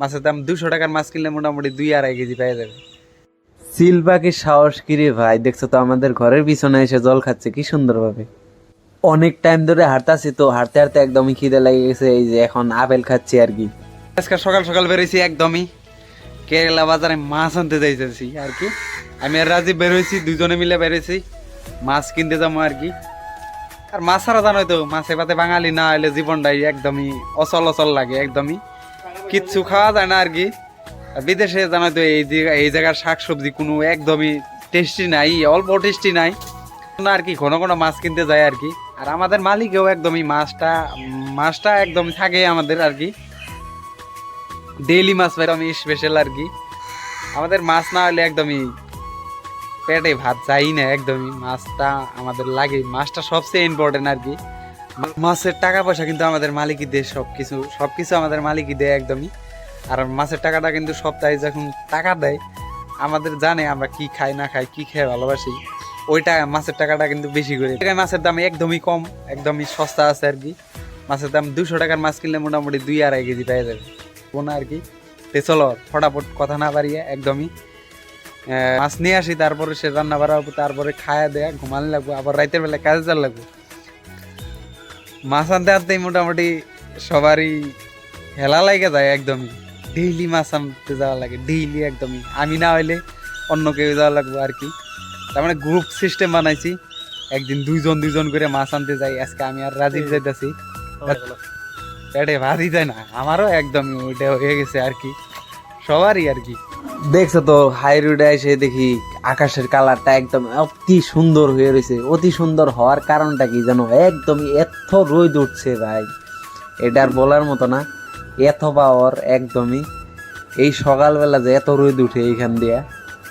মাছের দাম দুশো টাকার মাছ কিনলে মোটামুটি দুই আড়াই কেজি পেয়ে যাবে। সিল পাখির সাহস কিরে ভাই? দেখছ তো আমাদের ঘরের পিছনে এসে জল খাচ্ছে, কি সুন্দরভাবে। অনেক টাইম ধরে হাঁটতাছি তো, হাঁটতে হাঁটতে একদমই খিদে লেগে গেছে, এই যে এখন আপেল খাচ্ছি আর কি। আজকে সকাল সকাল বেরোইছি একদমই। কেরালা বাজারে মাছ আনতে যাইতেছি আর কি। আমি আর রাজীব বেরোইছি দুজনে মিলে বেরোইছি মাছ কিনতে যাব আর কি। আর মাছ ছাড়া জানোই তো, মাছে পাতে বাঙালি না হলে জীবনটাই একদমই অচল অচল লাগে, একদমই। কিচ্ছু খাওয়া যায় না আর কি। বিদেশে জানোই তো এই এই জায়গার শাক সবজি কোনো একদমই টেস্টি নাই, অল্প টেস্টি নাই। না আর কি, ঘন ঘন মাছ কিনতে যায় আর কি। আর আমাদের মালিকেও একদমই মাছটা মাছটা একদম থাকে আমাদের আর কি। ডেইলি মাছ পাই, আমি স্পেশাল আর কি। আমাদের মাছ না হলে একদমই পেটে ভাত যাই না, একদমই মাছটা আমাদের লাগে। মাছটা সবচেয়ে ইম্পর্টেন্ট আর কি। মাছের টাকা পয়সা কিন্তু আমাদের মালিকই দেয় সব কিছু সব কিছু আমাদের মালিকই দেয় একদমই। আর মাছের টাকাটা কিন্তু সপ্তাহে যখন টাকা দেয়, আমাদের জানে আমরা কি খাই, না খাই, কি খেয়ে ভালোবাসি। ওইটা মাছের টাকাটা কিন্তু বেশি করে। মাছের দাম একদমই কম, একদমই সস্তা আছে আর কি। মাছের দাম দুশো টাকার মাছ কিনলে মোটামুটি দুই আড়াই কেজি পেয়ে যাবে। বোনা আর কি? তে চলো, ফটাফট কথা না বাড়িয়ে একদমই। মাছ নিয়ে আসি, তারপরে সে রান্না বাড়াবো তারপরে খায়া দেয়া, ঘুমানো লাগবো, আবার রাতের বেলা কাজে যাওয়ার লাগবো। মাছ আনতে আনতেই মোটামুটি সবারই হেলা লাগে যায় একদমই। ডেইলি মাছ আনতে যাওয়া লাগে ডেইলি একদমই। আমি না হইলে অন্য কেউ যাওয়া লাগবে আর কি। তার মানে গ্রুপ সিস্টেম বানাইছি একদিন দুইজন দুইজন করে মাছ আনতে যাই আজকে আমি আর রাজীব যাইতেছি। পেটে ভাতই যায় না আমারও একদমই ওইটা হয়ে গেছে আর কি। সবারই আর কি। দেখছ তো হাই রোডে এসে দেখি আকাশের কালারটা একদম অতি সুন্দর হয়ে রয়েছে। অতি সুন্দর হওয়ার কারণটা কি জানো? একদমই এত রোদ উঠছে ভাই। এটা আর বলার মতো না। এত পাওয়ার একদমই। এই সকালবেলা যে এত রোদ উঠে এইখান দিয়া।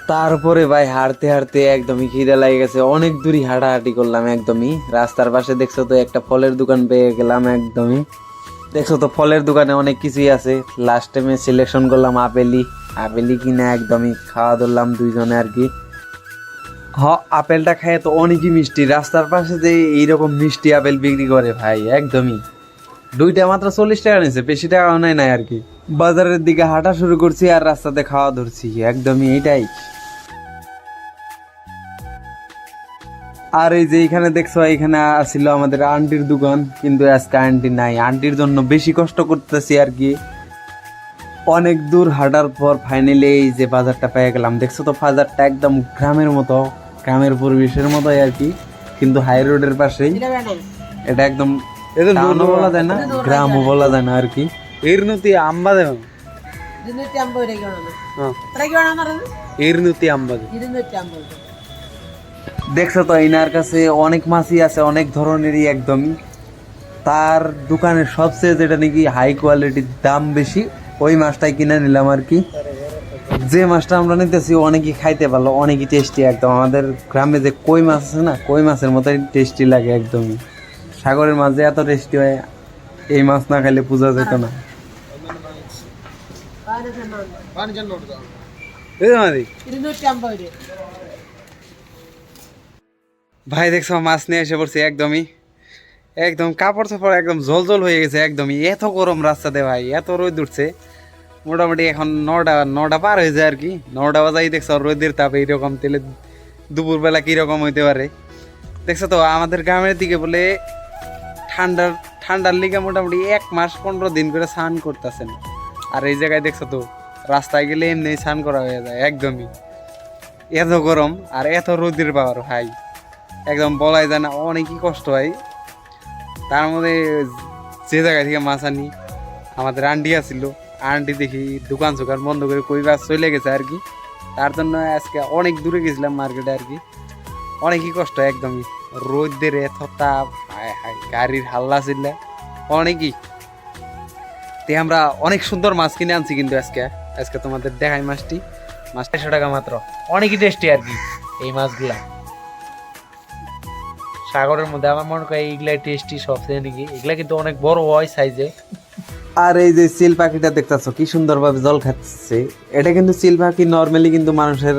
তারপরে ভাই হাঁটতে হাঁটতে একদমই খিদে লাগে গেছে। অনেক দূরই হাঁটাহাঁটি করলাম একদমই। রাস্তার পাশে দেখছ তো একটা ফলের দোকান পেয়ে গেলাম একদমই। দেখছ তো ফলের দোকানে অনেক কিছুই আছে। লাস্ট টাইমে সিলেকশন করলাম আপেলই আপেলই কিনা একদমই খাওয়া ধরলাম দুইজনে আর কি। হ, আপেলটা খায় তো অনেকই মিষ্টি। রাস্তার পাশে যে এইরকম মিষ্টি আপেল বিক্রি করে ভাই, একদমই। দুইটা মাত্র চল্লিশ টাকা নিয়েছে বেশি টাকা নেয় নাই আর কি। বাজারের দিকে হাঁটা শুরু করছি আর রাস্তাতে খাওয়া ধরছি, একদমই এইটাই। আর এই যে এখানে দেখছ, এখানে ছিল আমাদের আন্টির দোকান, কিন্তু আজকে আন্টি নাই। আন্টির জন্য বেশি কষ্ট করতেছি আর কি। অনেক দূর হাঁটার পর ফাইনালি এই যে বাজারটা পেয়ে গেলাম দেখছো তো বাজারটা একদম গ্রামের মতো গ্রামের পরিবেশের মতোই আর কি কিন্তু হাই রোডের পাশেই এটা একদম এটা টাউনও বলা যায় না গ্রামও বলা যায় না আর কি ইরনুতি আম্বা দেব ഇരുന്നൂറ്റി അമ്പത് രൂപയ്ക്കാണ് হ্যাঁ എത്രയ്ക്ക് വേണമെന്ന് പറയുന്നത് ইরনুতি আম্বা দে ഇരുന്നൂറ്റി അമ്പത് രൂപ দেখছো তো ইনার কাছে অনেক মাছই আছে অনেক ধরনেরই একদমই তার দোকানের সবচেয়ে যেটা নাকি হাই কোয়ালিটির দাম বেশি ওই মাছটাই কিনে নিলাম আর কি। যে মাছটা আমরা নিতেছি অনেকেই খাইতে পারল, অনেকই টেস্টি একদম। আমাদের গ্রামে যে কই মাছ আছে না, কই মাছের মতোই টেস্টি লাগে একদমই। সাগরের মাছ যে এত টেস্টি হয়, এই মাছ না খাইলে পূজা যেত না। ভাই দেখছ, মাছ নিয়ে এসে পড়ছি একদমই। একদম কাপড় চাপড় একদম জল জল হয়ে গেছে, একদমই। এত গরম রাস্তাতে ভাই, এত রোদ উঠছে। মোটামুটি এখন নটা নটা পার হয়ে যায় আর কি। নটা বাজাই দেখছ রোদের তাপ এইরকম তেলে দুপুরবেলা কীরকম হইতে পারে। দেখছ তো, আমাদের গ্রামের দিকে বলে ঠান্ডার ঠান্ডার লিগে মোটামুটি এক মাস পনেরো দিন করে স্নান করতেছেন। আর এই জায়গায় দেখছ তো, রাস্তায় গেলে এমনি স্নান করা হয়ে যায়, একদমই। এত গরম আর এত রোদের পাওয়ার ভাই। একদম বলাই যায় না, অনেকই কষ্ট হয়। তার মধ্যে যে জায়গা থেকে মাছ আনি, আমাদের আন্টি আসছিল আন্টি দেখি দোকান সোকান বন্ধ করে কই বাস চলে গেছে আর কি। তার জন্য আজকে অনেক দূরে গেছিলাম মার্কেটে আর কি। অনেকই কষ্ট, একদমই। রোদের এত তাপ গাড়ির হাল্লা ছিল। অনেকই। তে আমরা অনেক সুন্দর মাছ কিনে আনছি কিন্তু আজকে। আজকে তোমাদের দেখাই মাছটি। মাছ টাকা মাত্র। অনেকই টেস্টি আর কি এই মাছগুলা। সাগরের মধ্যে আমার মনে হয় এইগুলা টেস্টি সবচেয়ে নাকি? এগুলা কিন্তু অনেক বড় হয় সাইজে আর এই যে চিল পাখিটা দেখতেছো কি সুন্দরভাবে জল খাচ্ছে। এটা কিন্তু চিল পাখি নর্মালি কিন্তু মানুষের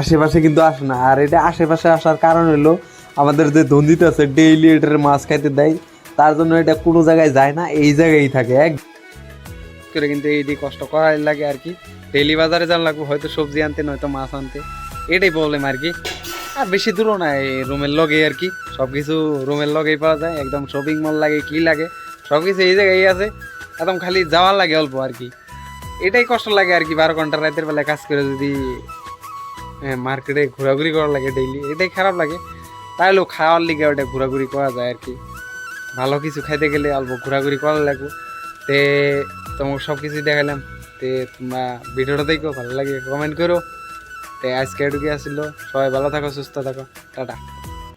আশেপাশে কিন্তু আসে না। আর এটা আশেপাশে আসার কারণ হলো আমাদের যে ধন্দিত আছে ডেইলি এটার মাছ খাইতে দেয় তার জন্য এটা কোনো জায়গায় যায় না এই জায়গায় থাকে এক। করে কিন্তু এই এইটি কষ্ট করাই লাগে আর কি। ডেলি বাজারে যান লাগবে হয়তো সবজি আনতে নয়তো মাছ আনতে। এটাই প্রবলেম আর কি। আর বেশি দূরও না এই রুমের লগে আর কি। সব কিছু রুমের লগেই পাওয়া যায়, একদম শপিং মল লাগে, কি লাগে সব কিছু এই জায়গায় আছে। একদম খালি যাওয়ার লাগে অল্প আর কি। এটাই কষ্ট লাগে আর কি, বারো ঘণ্টা রাতের বেলা কাজ করে যদি মার্কেটে ঘোরাঘুরি করা লাগে ডেইলি এটাই খারাপ লাগে। তাইলেও খাওয়ার লিগে ওটা ঘোরাঘুরি করা যায় আর কি। ভালো কিছু খাইতে গেলে অল্প ঘোরাঘুরি করা লাগবে। তে, তোমাকে সব কিছুই দেখালাম তে, তোমরা ভিডিওটা দেখো, ভালো লাগে কমেন্ট করো। তে আজকে এটুকুই আসিল সবাই ভালো থাকো সুস্থ থাকো। টাটা।